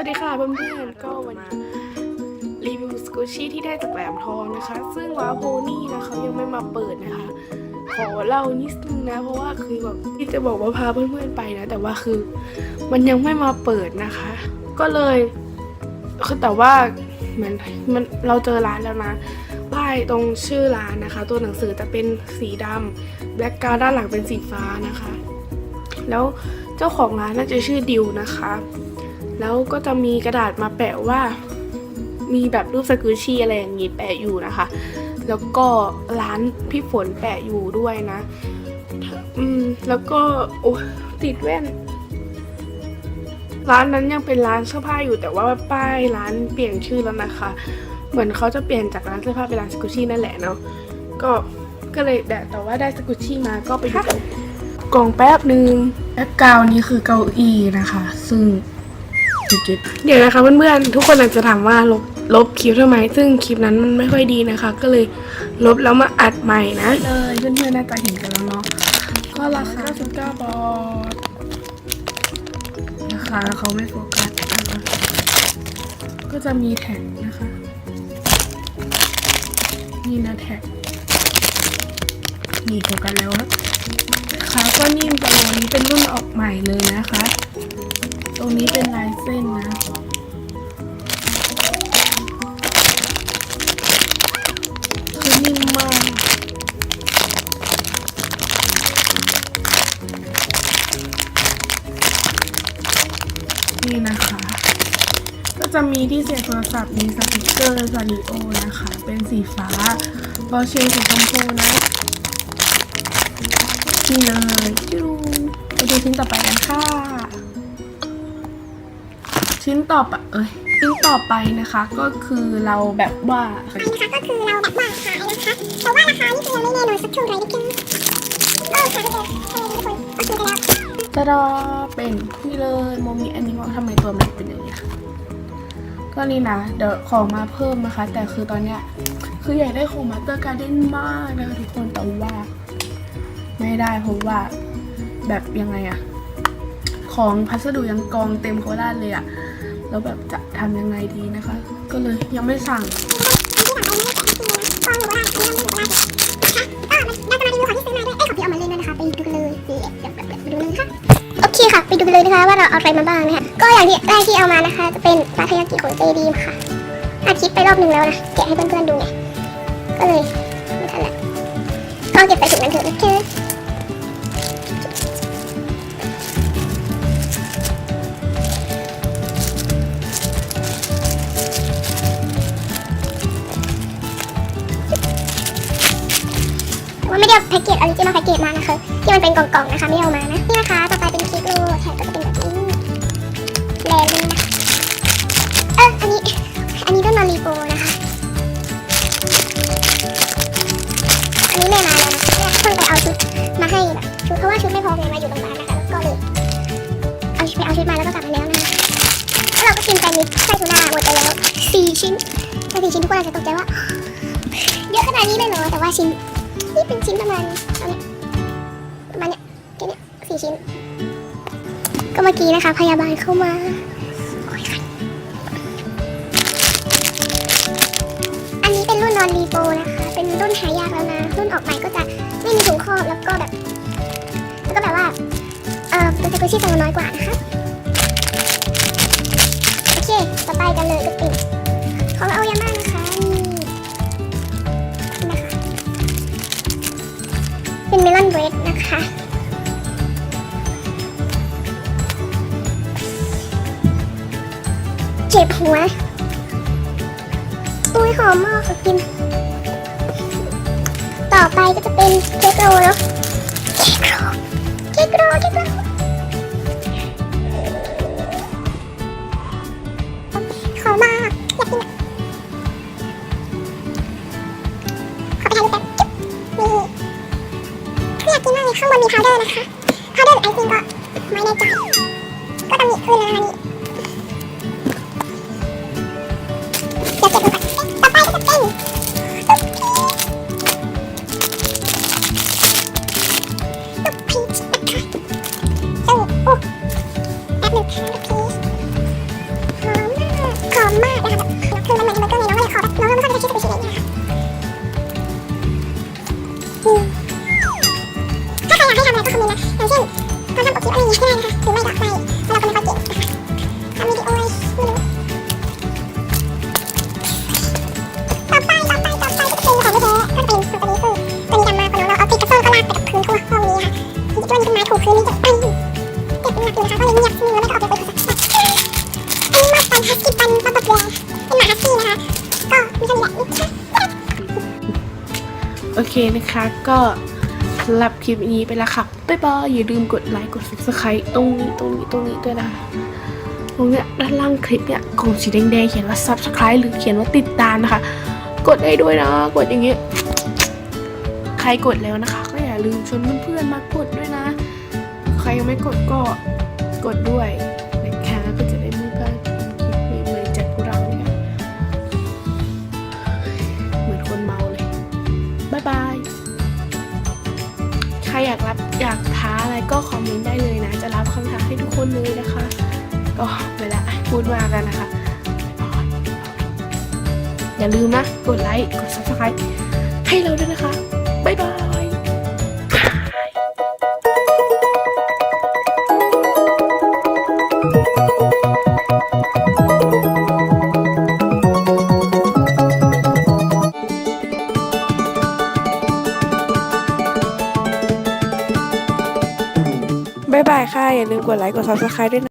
วัสดีค่ะเพื่อนๆก็วันนี้รีวิวสกูชี่ที่ได้จากแหลมทองนะคะ ซึ่งว้าโพนี่นะคะยังไม่มาเปิดนะคะ ขอเล่านิดนึงนะ เพราะว่าคือแบบที่จะบอกว่าพาเพื่อนๆไปนะ แต่ว่าคือมันยังไม่มาเปิดนะคะ ก็เลยคือแต่ว่าเหมือนมันเราเจอร้านแล้วนะป้ายตรงชื่อร้านนะคะ ตัวหนังสือจะเป็นสีดำแบล็กการาวด้านหลังเป็นสีฟ้านะคะ แล้วเจ้าของร้านน่าจะชื่อดิวนะคะ แล้วก็จะมีกระดาษมาแปะว่า มีแบบรูปสกูชี่อะไรอย่างงี้แปะอยู่นะคะ แล้วก็ร้านพี่ฝนแปะอยู่ด้วยนะ อืม แล้วก็โอ้ติดแว่น ร้านนั้นยังเป็นร้านเสื้อผ้าอยู่แต่ว่าป้ายร้านเปลี่ยนชื่อแล้วนะคะ เหมือนเขาจะเปลี่ยนจากร้านเสื้อผ้าเป็นร้านสกูชี่นั่นแหละเนาะ ก็ ก็เลยแต่แต่ว่าได้สกูชี่มาก็ไปดูกันกล่องแป๊บหนึ่งแบ็คกราวนี้คือเก้าอี้นะคะ ซึ่ง จุดๆเดี๋ยวนะคะเพื่อนๆทุกคนอาจจะถามว่าลบลบคลิปทำไม ซึ่งคลิปนั้นมันไม่ค่อยดีนะคะ ก็เลยลบแล้วมาอัดใหม่นะเลยเพื่อนๆน่าจะเห็นกันแล้วเนาะก็ราคา99บาทราคาเขาไม่โฟกัสนะคะก็จะมีแท็กนะคะ นี่นะแท็กนี่โฟกัสแล้วนะขาก็นิ่มต่วันนี้เป็นรุ่นออกใหม่เลยนะคะ รงนี้เป็นลายเส้นนะ คือนิ่มมาก นี่นะคะ ก็จะมีที่เสียบโทรศัพท์มีสติกเกอร์ซาริโอนะคะ เป็นสีฟ้าบอเชลสีชมพูนะนี่เลยจูไปดูชิ้นต่อไปกันค่ะ ชิ้นต่อไปเอ้ยชิ้นต่อไปนะคะ ก็คือเราแบบว่านะคะก็คือเราแบบว่าขายนะคะแต่ว่าราคานี่คือยังไม่แน่นอนสักเท่าไหร่นะจ๊ะก็ขายไปเลยให้ทุกคนก็ซื้อไปแล้วจะรอเป็นนี่เลยโมมีแอนิมอลทำไมตัวมันเป็นอย่างนี้ยก็นี่นะเดี๋ยวของมาเพิ่มนะคะ แต่คือตอนเนี้ยคืออยากได้ของมาสเตอร์การ์เด้นมากนะคะทุกคนแต่ว่า ไม่ได้เพราะว่าแบบยังไงอะของพัสดุยังกองเต็มโคราชเลยอะ แล้วแบบจะทำยังไงดีนะคะ ก็เลยยังไม่สั่งที่หลังได้แต่ที่นะก็อยู่ว่าอันนี้เราไม่อยู่ว่านะคะก็เราจะมารีวิวของที่ซื้อมาด้วยเอ้ยของที่เอามาเลยนะคะไปดูเลยเดี๋ยวไปดูเลยนะคะโอเคค่ะไปดูกันเลยนะคะว่าเราเอาอะไรมาบ้างนะคะก็อย่างที่แรกที่เอามานะคะ จะเป็นปลาทยากิของเจดีมค่ะอาทิตย์ไปรอบหนึ่งแล้วนะแกะให้เพื่อนๆดูไงก็เลยไม่ทันละก็เก็บไปถุงนั้นเถอะนะเธอ อาแพ็กเกจออริจินอลแพ็กเกจมานะคะที่มันเป็นกล่องๆนะคะไม่เอามานะนี่นะคะต่อไปเป็นคลิปโลแท็กก็จะเป็นแบบนี้แลลินนะเอออันนี้อันนี้ก็นอรีโปนะคะ อันนี้แม่มาแล้วนะแม่เพิ่งไปเอาชุดมาให้แบบชุดเพราะว่าชุดไม่พอไงมาอยู่โรงพยาบาลนะคะแล้วก็เลยเอาชุดไปเอาชุดมาแล้วก็กลับมาแล้วนะคะแล้วเราก็กินแซนด์วิชไส้ทูน่าหมดไปแล้วสี่ชิ้นแต่สี่ชิ้นทุกคนอาจจะตกใจว่าเยอะขนาดนี้เลยเหรอแต่ว่าชิ้น เป็นชิ้นประมาณประมาณเนี้ยแค่เนี้ยสี่ชิ้น ก็เมื่อกี้นะคะ พยาบาลเข้ามาอันนี้เป็นรุ่นนอนรีโปนะคะ เป็นรุ่นหายากแล้วนะ รุ่นออกใหม่ก็จะไม่มีถุงครอบแล้วก็แบบ แล้วก็แบบว่า เออเป็นสกุชี่จำนวนน้อยกว่านะคะ เจ็บหัวอุ้ยหอมมากขอกิน ต่อไปก็จะเป็นเค้กโรลเนาะเค้กโรเค้กโรเค้กโรลขอมากอยากกินอะขอไปถ่ายรูแป๊บจุ๊บนี่คืออยากกินมากเลยข้างบนมีพาวเดอร์นะคะพาวเดอร์หรือไอซิ่งก็ไม่แน่ใจก็ตำหนิคืนแล้วนะคะนี่ เป็นฮัสกี้ปันปันปันแรเป็นหมาฮัสกี้นะคะ ก็มีขนานี้โอเคนะคะก็สำหรับคลิปนี้ไปแล้วค่ะบ๊ายบายอย่าลืมกดไลค์กด subscribe ตรงนี้ตรงนี้ตรงนี้ด้วยนะตรงเนี้ยด้านล่างคลิปเนี่ยกล่องสีแดงๆเขียนว่า subscribe หรือเขียนว่าติดตามนะคะ กดได้ด้วยนะ กดอย่างเงี้ยใครกดแล้วนะคะ ก็อย่าลืมชวนเพื่อนๆมากดด้วยนะ ใครยังไม่กดก็ กดด้วยนะคะก็จะได้ไม่พลาดคลิปใหม่ๆจากพวกเราเนี่ยเหมือนคนเมาเลยบายบาย ใครอยากรับอยากท้าอะไรก็คอมเมนต์ได้เลยนะ จะรับคำท้าให้ทุกคนเลยนะคะ ก็ไปละพูดมากันนะคะ อย่าลืมนะ กดไลค์ กด subscribe ให้เราด้วยนะคะ บ๊ายบาย อย่าลืมกดไลค์กด subscribe ด้วยนะ